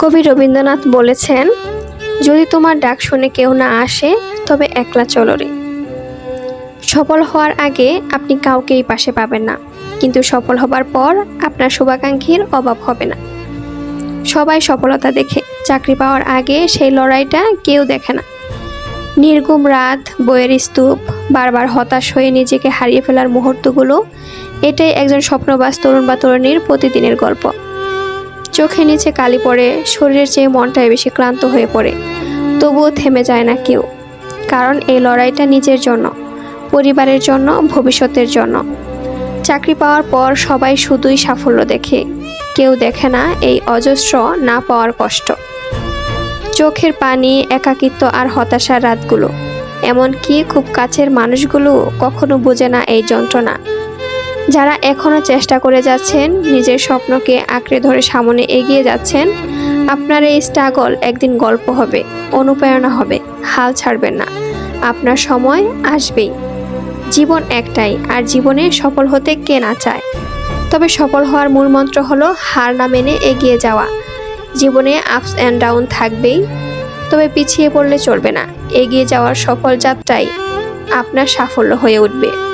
কবি রবীন্দ্রনাথ বলেছেন, যদি তোমার ডাক শুনে কেউ না আসে, তবে একলা চলো রে। সফল হওয়ার আগে আপনি কাউকেই পাশে পাবেন না, কিন্তু সফল হবার পর আপনার শুভাকাঙ্ক্ষীর অভাব হবে না। সবাই সফলতা দেখে চাকরি পাওয়ার আগে সেই লড়াইটা কেউ দেখে না। নির্গুম রাত, বইয়ের স্তূপ, বারবার হতাশ হয়ে নিজেকে হারিয়ে ফেলার মুহূর্তগুলো, এটাই একজন স্বপ্নবাস তরুণ বা তরুণীর প্রতিদিনের গল্প। চোখে নিচে কালি পড়ে, শরীরের চেয়ে মনটাই বেশি ক্লান্ত হয়ে পড়ে। তবুও থেমে যায় না কেউ। কারণ এই লড়াইটা নিজের জন্য, পরিবারের জন্য, ভবিষ্যতের জন্য। চাকরি পাওয়ার পর সবাই শুধুই সাফল্য দেখে। কেউ দেখে না এই অজস্র, না পাওয়ার কষ্ট। চোখের পানি, একাকিত্ব আর হতাশার রাতগুলো। এমনকি খুব কাছের মানুষগুলো কখনো বোঝে না এই যন্ত্রণা। যারা এখনও চেষ্টা করে যাচ্ছেন, নিজের স্বপ্নকে আঁকড়ে ধরে সামনে এগিয়ে যাচ্ছেন, আপনার এই স্ট্রাগল একদিন গল্প হবে, অনুপ্রেরণা হবে, হাল ছাড়বেন না। আপনার সময় আসবেই। জীবন একটাই, আর জীবনে সফল হতে কে না চায়? তবে সফল হওয়ার মূল মন্ত্র হলো হার না মেনে এগিয়ে যাওয়া। জীবনে আপস অ্যান্ড ডাউন থাকবেই, তবে পিছিয়ে পড়লে চলবে না। এগিয়ে যাওয়ার সফল যাত্রাই আপনার সাফল্য হয়ে উঠবে।